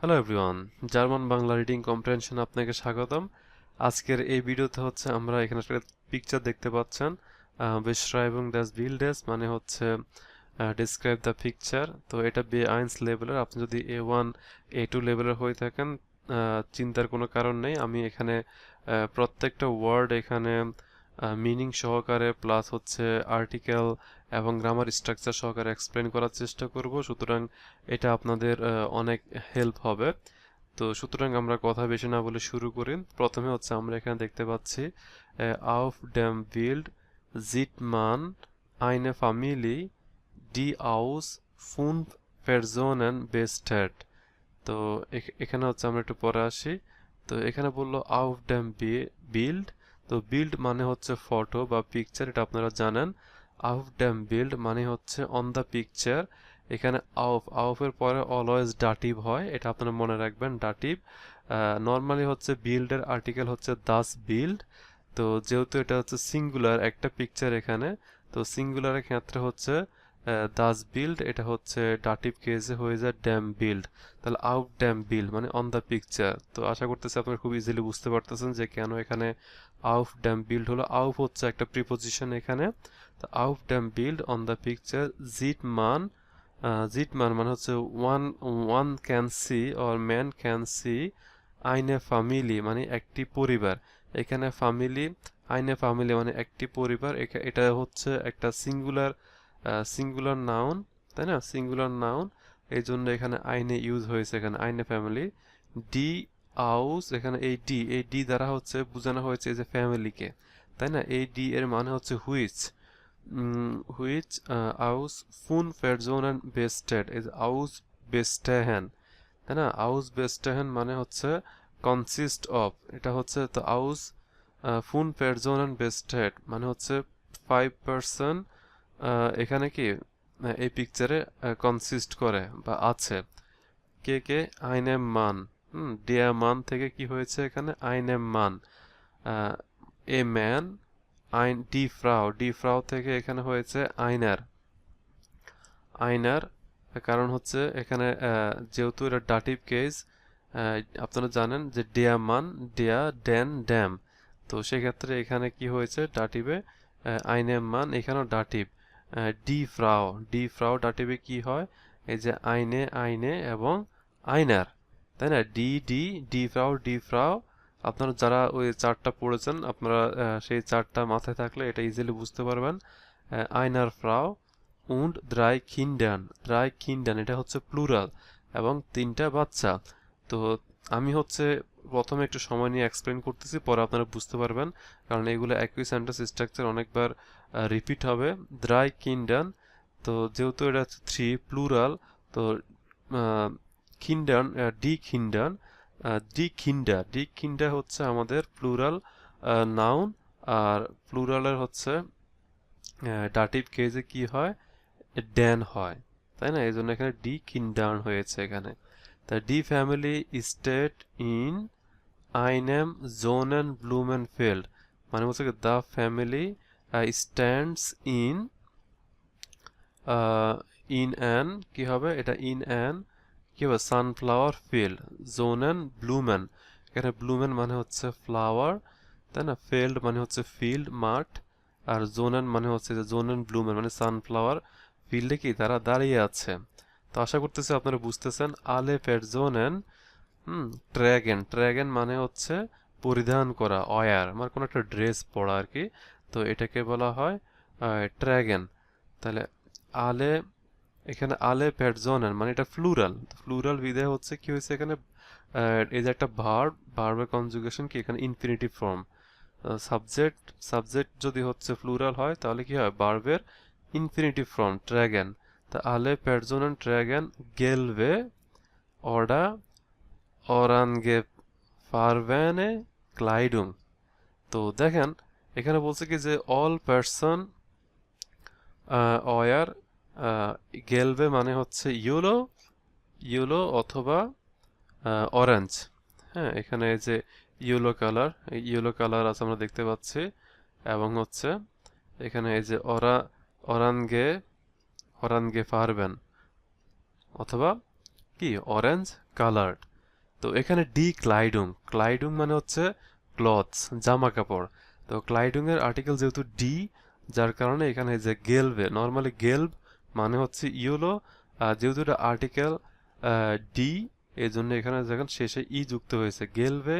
Hello everyone German Bangla reading comprehension আপনাকে স্বাগতম। আজকের এই ভিডিওতে হচ্ছে আমরা এখানে একটা পিকচার দেখতে পাচ্ছেন। বিশ্রা এবং বেশরাইবং বিল বিল্ডেস মানে হচ্ছে ডিসক্রাইব দ্য পিকচার তো এটা বে আইন্স লেভেলের আপনি যদি এ ওয়ান এ টু লেভেলের হয়ে থাকেন চিন্তার কোনো কারণ নেই। আমি এখানে প্রত্যেকটা ওয়ার্ড এখানে মিনিং সহকারে প্লাস হচ্ছে আর্টিকেল এবং গ্রামার স্ট্রাকচার সহকারে এক্সপ্লেন করার চেষ্টা করব। সুতরাং এটা আপনাদের অনেক হেল্প হবে। তো সুতরাং আমরা কথা বেশি না বলে শুরু করি। প্রথমে হচ্ছে আমরা এখানে দেখতে পাচ্ছি আউফ ড্যাম বিল্ড জিট মান আইনে ফ্যামিলি ডি আউস ফুন পেরজোনেন বেস্টেড তো এখ- এখানে হচ্ছে আমরা একটু পরে আসি। তো এখানে বলল আউফ ড্যাম বিল্ড তো বিল্ড মানে হচ্ছে ফটো বা পিকচার এটা আপনারা জানেন। আউফ ড্যাম বিল্ড মানে হচ্ছে অন দ্য পিকচার এখানে আউফ আউফের পরে অলওয়েজ ডাটিভ হয়, এটা আপনারা মনে রাখবেন ডাটিভ নর্মালি হচ্ছে বিল্ডের আর্টিকেল হচ্ছে দাস বিল্ড তো যেহেতু এটা হচ্ছে সিঙ্গুলার একটা পিকচার এখানে, তো সিঙ্গুলারের ক্ষেত্রে হচ্ছে দাস বিল্ড এটা হচ্ছে ডাটিভ কেসে হয়ে যায় ড্যাম বিল্ড তাহলে আউট ড্যাম বিল্ড মানে অন দ্য পিকচার তো আশা করতেছি আপনারা খুব ইজিলি বুঝতে পারতেছেন যে কেন এখানে আউফ ড্যাম বিল্ড হলো আউফ হচ্ছে একটা প্রিপোজিশন এখানে। তো আউফ ড্যাম বিল্ড অন দ্য পিকচার জিট মান জিট মান মানে হচ্ছে one one can see or man can see আইনে ফ্যামিলি মানে একটি পরিবার। এখানে ফ্যামিলি আইনে ফ্যামিলি মানে একটি পরিবার। এটা হচ্ছে একটা সিঙ্গুলার সিঙ্গুলার নাউন তাই না? সিঙ্গুলার নাউন এই জন্য এখানে আইনে ইউজ হয়েছে এখানে আইনে ফ্যামিলি ডি আউস, এখানে এই ডি এই ডি দ্বারা হচ্ছে বোঝানো হয়েছে যে ফ্যামিলিকে তাই না? এই ডি এর মানে হচ্ছে হুইচ হুইচ আউস ফুন পেরজোনেন বেস্টেড। যে আউস বেস্টেহেন। তাই না? আউস বেস্টেহেন মানে হচ্ছে কনসিস্ট অফ এটা হচ্ছে তো আউস ফুন পেরজোনেন বেস্টেড। মানে হচ্ছে ফাইভ পার্সন এখানে কি এই পিকচারে কনসিস্ট করে বা আছে। কে কে? আইনেম মান। হুম ডিয়া মান থেকে কি হয়েছে এখানে? আইন এম মান। এ ম্যান, আইন, ডি ফ্রাউ ডি ফ্রাউ থেকে এখানে হয়েছে আইনার। আইনার কারণ হচ্ছে এখানে যেহেতু এটা ডাটিভ কেস আপনারা জানেন যে ডিয়া মান ডিয়া ড্যান ড্যাম তো সেক্ষেত্রে এখানে কি হয়েছে? ডাটিভে আইনেম মান এখানেও ডাটিভ ডি ফ্রাউ ডি ফ্রাউ ডাটিভে কি হয়? এই যে আইনে আইনে এবং আইনার। তাই না? ডি ডি ডি ফ্রাউ ডি ফ্রাউ আপনারা যারা ওই চারটা পড়েছেন, আপনারা সেই চারটা মাথায় থাকলে এটা ইজিলি বুঝতে পারবেন। আইনার ফ্রাউ উন্ড, দ্রাই, খিন্ডান। দ্রাই, খিন্ডান, এটা হচ্ছে প্লুরাল। এবং তিনটা বাচ্চা। তো আমি হচ্ছে প্রথমে একটু সময় নিয়ে এক্সপ্লেন করতেছি, পরে আপনারা বুঝতে পারবেন। কারণ এগুলো একই সেন্টেন্স স্ট্রাকচার অনেকবার রিপিট হবে। দ্রাই কিন্ডান তো যেহেতু এটা থ্রি প্লুরাল, তো খিন্ডান ডি খিন্ডান ডি খিন্ডা। ডি খিন্ডা হচ্ছে আমাদের প্লুরাল নাউন আর প্লুরালের হচ্ছে ডাটিভ কেজে কি হয়? ড্যান হয়, তাই না? এই জন্য এখানে ডি কিন্ডান হয়েছে এখানে। তা ডি ফ্যামিলি স্টেট ইন আইনেম জোনেন ব্লুমেন ফিল্ড মানে হচ্ছে the family stands in in an কি হবে? এটা ইন অ্যান কি হবে সানফ্লাওয়ার ফিল্ড জোনেন ব্লুমেন এখানে ব্লুমেন মানে হচ্ছে ফ্লাওয়ার তাই না ফিল্ড মানে হচ্ছে ফিল্ড মাঠ আর জোনেন মানে হচ্ছে যে জোনেন ব্লুমেন মানে সানফ্লাওয়ার ফিল্ডে কি তারা দাঁড়িয়ে আছে তো আশা করতেছি আপনারা বুঝতেছেন আলে পেরজোনেন হুম ট্র্যাগেন ট্র্যাগেন মানে হচ্ছে পরিধান করা অয়ার মানে কোনো একটা ড্রেস পরা আর কি তো এটাকে বলা হয় ট্র্যাগেন তাহলে আলে এখানে আলে পেরজোনেন মানে এটা ফ্লুরাল। ফ্লুরাল বিদে হচ্ছে কি হয়েছে এখানে এই যে একটা ভার্ব, ভার্বের কনজুগেশন কি? এখানে ইনফিনিটিভ ফর্ম। সাবজেক্ট সাবজেক্ট যদি হচ্ছে ফ্লুরাল হয়, তাহলে কি হয়? ভার্বের ইনফিনিটিভ ফর্ম, ট্র্যাগেন। তা আলে পেরজোনেন ট্র্যাগেন, গেলভে অর্ডা অরানগে ফারভ্যানে ক্লাইডুম তো দেখেন, এখানে বলছে কি যে অল পার্সন অয়ার গেলভে মানে হচ্ছে ইয়েলো ইয়েলো অথবা অরেঞ্জ হ্যাঁ এখানে যে ইয়েলো কালার, এই ইয়েলো কালার আছে আমরা দেখতে পাচ্ছি। এবং হচ্ছে এখানে এই যে অরা অরানগে অরানগে ফারবেন অথবা কি? অরেঞ্জ কালার্ড তো এখানে ডি ক্লাইডুং ক্লাইডুং মানে হচ্ছে ক্লথস জামা কাপড়। তো ক্লাইডুং এর আর্টিকেল যেহেতু ডি যার কারণে এখানে যে গেলবে নর্মালি গেলব মানে হচ্ছে ইয়েলো আর যেহেতু এটা আর্টিকেল ডি এই জন্য এখানে দেখেন শেষে ই যুক্ত হয়েছে। গেলবে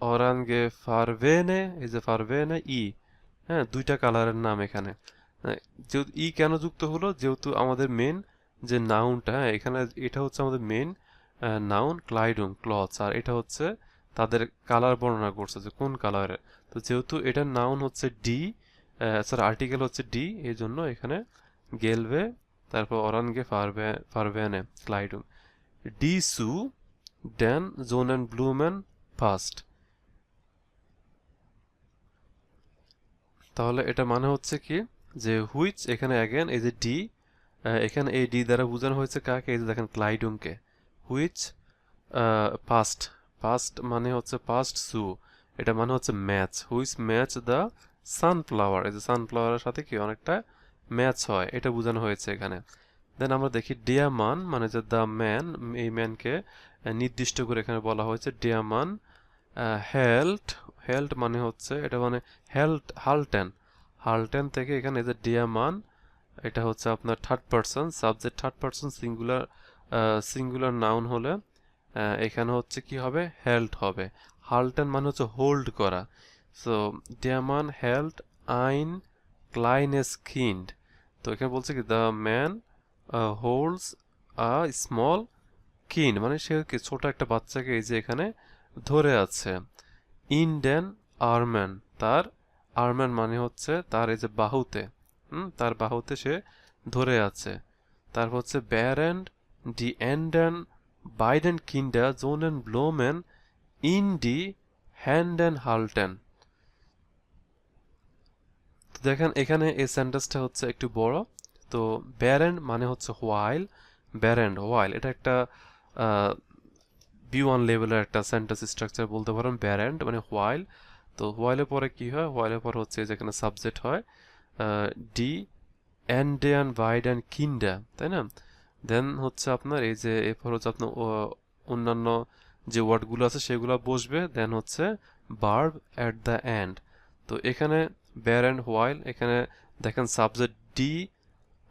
অরানগে ফারভেনে, এই যে ফারভেনে ই হ্যাঁ দুইটা কালারের নাম এখানে। যেহেতু ই কেন যুক্ত হলো? যেহেতু আমাদের মেন যে নাউনটা হ্যাঁ এখানে এটা হচ্ছে আমাদের মেন নাউন ক্লাইডুং ক্লথস আর এটা হচ্ছে তাদের কালার বর্ণনা করছে যে কোন কালারের তো যেহেতু এটার নাউন হচ্ছে ডি স্যার আর্টিকেল হচ্ছে ডি এই জন্য এখানে গেলবে, তারপর অরানগে ফারবে ফারভেনে ক্লাইডুং ডি সু ড্যান জোন অ্যান্ড ব্লুম্যান ফার্স্ট। তাহলে এটা মানে হচ্ছে কি, যে হুইচ এখানে অ্যাগেন এই যে ডি এখানে এই ডি দ্বারা বোঝানো হয়েছে কাকে? এই যে দেখেন ক্লাইডুংকে হুইচ পাস্ট পাস্ট মানে হচ্ছে পাস্ট সু, এটা মানে হচ্ছে match which match the sunflower এই যে সানফ্লাওয়ারের সাথে কি অনেকটা ম্যাচ হয়, এটা বোঝানো হয়েছে এখানে। দেন আমরা দেখি ডিয়ামান মানে যে দ্য ম্যান এই ম্যানকে নির্দিষ্ট করে এখানে বলা হয়েছে ডিয়ামান হেল্ট হেল্ট মানে হচ্ছে, এটা মানে হেল্ট হালটেন হালটেন থেকে এখানে যে ডিয়ামান এটা হচ্ছে আপনার third person subject third person singular singular noun হলে এখানে হচ্ছে কি হবে? হেল্ট হবে। হালটেন মানে হচ্ছে হোল্ড করা। সো ডিয়ামান হেল্ট আইন ক্লাইনেস কিন্ড তো এখানে বলছে কি the man holds a small kind মানে সে কি, ছোট একটা বাচ্চাকে এই যে এখানে ধরে আছে। ইন্ডেন আর্ম্যান তার আর্ম্যান মানে হচ্ছে তার এই যে বাহুতে। তার বাহুতে সে ধরে আছে। তারপর হচ্ছে ব্যারেন্ড ডি এন্ডেন বাইডেন কিন্ডা জোনেন ব্লোমেন ইন ডি হ্যান্ডেন হালটেন তো দেখেন, এখানে এই সেন্টেন্সটা হচ্ছে একটু বড়। তো ব্যারেন্ড মানে হচ্ছে হোয়াইল ব্যারেন্ড হোয়াইল এটা একটা বি ওয়ান লেভেলের একটা সেন্টেন্স স্ট্রাকচার বলতে পারেন ব্যারেন্ড মানে হোয়াইল তো হোয়াইলের পরে কি হয়? হোয়াইলের পরে হচ্ছে যেখানে সাবজেক্ট হয় ডি অ্যান্ডেয়ান ভাইড অ্যান্ড কিন্ডা তাই না? দেন হচ্ছে আপনার এই যে এরপর হচ্ছে আপনার অন্যান্য যে ওয়ার্ডগুলো আছে সেগুলো বসবে। দেন হচ্ছে বার্ব অ্যাট দ্য এন্ড তো এখানে বেয়ার অ্যান্ড হোয়াইল এখানে দেখেন সাবজেক্ট ডি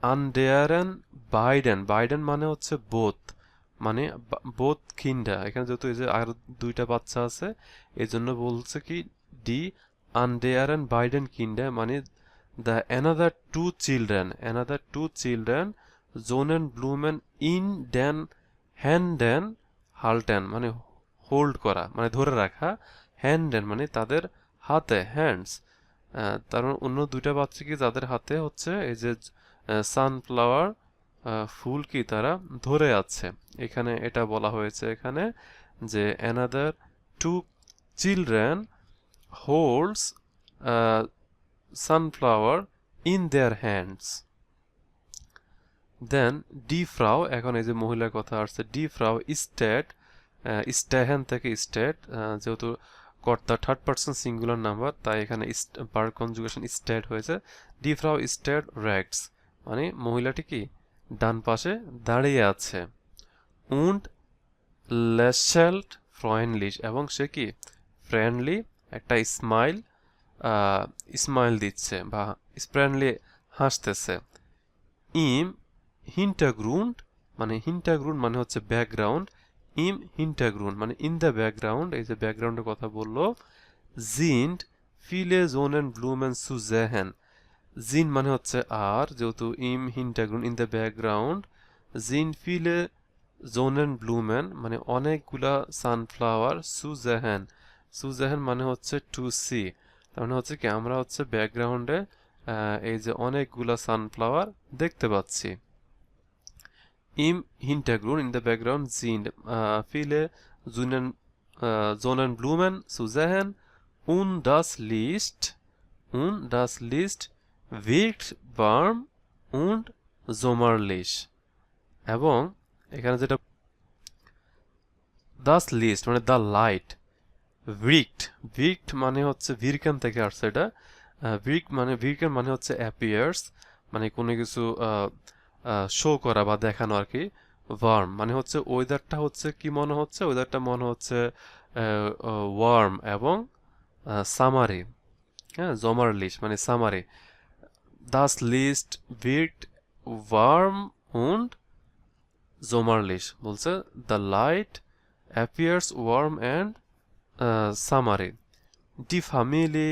আনডেয়ারেন বাইডেন বাইডেন মানে হচ্ছে বোথ মানে বোথ কিন্ডা এখানে যেহেতু এই যে আর দুইটা বাচ্চা আছে এই জন্য বলছে কি ডি আনডেয়ারেন বাইডেন কিন্ডা মানে the another two children another two children জোনেন ব্লুমেন ইন ড্যান হ্যান্ড ড্যান হালটেন মানে হোল্ড করা মানে ধরে রাখা হ্যান্ড ড্যান মানে তাদের হাতে হ্যান্ডস তার মানে অন্য দুইটা বাচ্চা কি যাদের হাতে হচ্ছে এই যে সানফ্লাওয়ার ফুল কি তারা ধরে আছে। এখানে এটা বলা হয়েছে এখানে যে another two children holds sunflower in their hands then D ফ্রাও এখন এই যে মহিলার কথা আসছে ডি ফ্রাও স্টেট স্টেহেন থেকে স্টেট যেহেতু কর্তা থার্ড পার্সন সিঙ্গুলার নাম্বার, তাই এখানে বার কনজুগেশন স্টেট হয়েছে। ডি ফ্রাও স্টেট র্যাক্টস মানে মহিলাটি কি? ডান পাশে দাঁড়িয়ে আছে। উন্ড লেশেল্ট ফ্রয়েনলিশ এবং সে কি? ফ্রেন্ডলি, একটা স্মাইল স্মাইল দিচ্ছে বা ফ্রেন্ডলি হাসতেছে। ইম হিন্টাগ্রুন্ড মানে হিন্টাগ্রুন্ড মানে হচ্ছে ব্যাকগ্রাউন্ড ইম হিন্টাগ্রুন্ড মানে ইন দ্য ব্যাকগ্রাউন্ড এই যে ব্যাকগ্রাউন্ডের কথা বলল জিন্ড ফিলে জোন অ্যান্ড ব্লুম অ্যান্ড সুজেহেন। জিন মানে হচ্ছে আর, যেহেতু ইম হিন্টাগ্রুন ইন দ্য ব্যাকগ্রাউন্ড জিন, ফিলে জোন অ্যান্ড ব্লুমেন মানে অনেকগুলা সানফ্লাওয়ার সুজেহেন। সুজেহেন মানে হচ্ছে টু সি তার মানে হচ্ছে কি, আমরা হচ্ছে ব্যাকগ্রাউন্ডে এই যে অনেকগুলা সানফ্লাওয়ার দেখতে পাচ্ছি। Im Hintergrund in der Background sind äh, viele Sonnen, äh, Sonnenblumen zu sehen und das Licht und das Licht wirkt warm und sommerlich এবং এখানে যেটা দাস লিস্ট মানে দ্য লাইট ভিক্ট ভিক্ট মানে হচ্ছে ভিরকান থেকে আসছে এটা ভিক্ট মানে ভিরকান মানে হচ্ছে অ্যাপিয়ার্স মানে কোনো কিছু শো করা বা দেখানো আর কি ওয়ার্ম মানে হচ্ছে ওয়েদারটা হচ্ছে কি মনে হচ্ছে? ওয়েদারটা মনে হচ্ছে ওয়ার্ম এবং সামারি হ্যাঁ জমারলিশ মানে সামারি দাস লিস্ট বিট ওয়ার্ম উন্ড জমারলিশ বলছে। The light appears warm and summery D ফ্যামিলি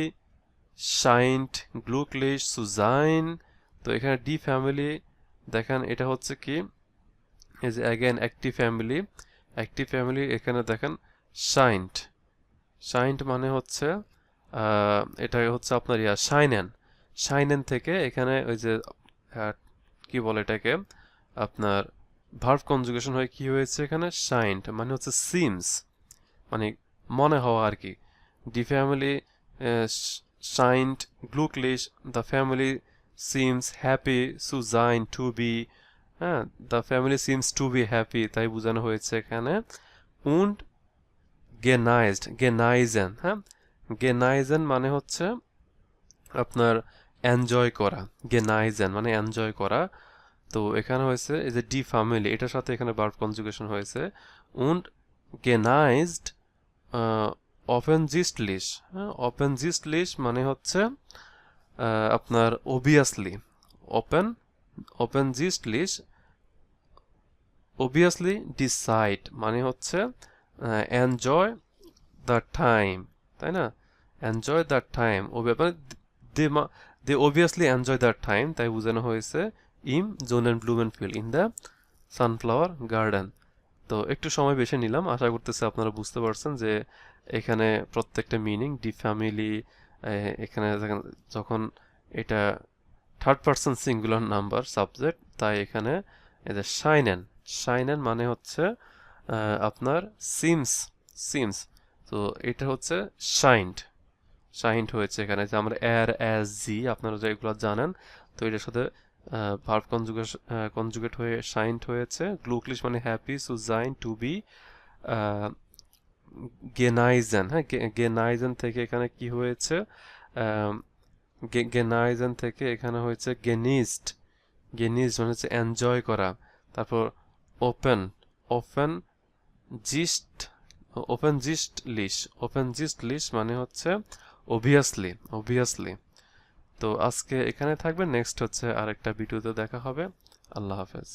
শাইন্ট গ্লুকলিশ সুজাইন তো এখানে ডি ফ্যামিলি দেখেন, এটা হচ্ছে কি? এই যে অ্যাগেন একটি ফ্যামিলি একটি ফ্যামিলি এখানে দেখেন শাইন্ট শাইন্ট মানে হচ্ছে এটা হচ্ছে আপনার ইয়া শাইনেন শাইনেন থেকে এখানে ওই যে কি বলে এটাকে? আপনার ভার্ভ কনজুগেশন হয়ে কি হয়েছে এখানে? শাইন্ট মানে হচ্ছে সিমস মানে মনে হওয়া আর কি। ডি ফ্যামিলি শাইন্ট গ্লুকলিশ দ্য ফ্যামিলি সিমস হ্যাপি সুজাইন টু বি হ্যাঁ the family seems to be happy তাই বোঝানো হয়েছে এখানে। উন্ড গেনাইজড গেনাইজেন হ্যাঁ গেনাইজেন মানে হচ্ছে আপনার এনজয় করা গেনাইজেন মানে এনজয় করা। তো এখানে হয়েছে, এই যে ডি ফ্যামিলি এটার সাথে এখানে ভার্ব কনজুগেশন হয়েছে। উন্ড গেনাইজড অফেনজিস্টলিশ হ্যাঁ অফেনজিস্টলিশ মানে হচ্ছে আপনার অবভিয়াসলি ওপেন ওপেন জিস্ট লিস্ট অবভিয়াসলি ডিসাইড মানে হচ্ছে এনজয় দ্য টাইম তাই না? Enjoy the time they they obviously enjoy the time তাই বোঝানো হয়েছে ইম জোন অ্যান্ড ব্লুমেন ফিল ইন দ্য সানফ্লাওয়ার গার্ডেন তো একটু সময় বেশি নিলাম, আশা করতেছি আপনারা বুঝতে পারছেন যে এখানে প্রত্যেকটা মিনিং ডি ফ্যামিলি এখানে দেখেন- যখন এটা third person singular number subject তাই এখানে এদের যে শাইনেন শাইনেন মানে হচ্ছে আপনার সিমস সিমস তো এটা হচ্ছে শাইন্ড শাইন্ড হয়েছে এখানে। যে আমরা এর অ্যাজ জি আপনারা যেগুলো জানেন, তো এটার সাথে ভার্ব কনজুগেশন কনজুগেট হয়ে শাইন্ড হয়েছে। গ্লুকলিশ মানে হ্যাপি সুজাইন টু বি গেনাইজেন হ্যাঁ? গেনাইজেন থেকে এখানে কি হয়েছে? গেনাইজেন থেকে এখানে হয়েছে গেনিস্ট গেনিস্ট মানে হচ্ছে এনজয় করা। তারপর ওপেন ওপেন জিস্ট ওপেন জিস্ট লিশ ওপেন জিস্ট লিশ মানে হচ্ছে অবভিয়াসলি অবভিয়াসলি তো আজকে এখানে থাকবে নেক্সট হচ্ছে আরেকটা ভিডিওতে দেখা হবে। আল্লাহ হাফেজ।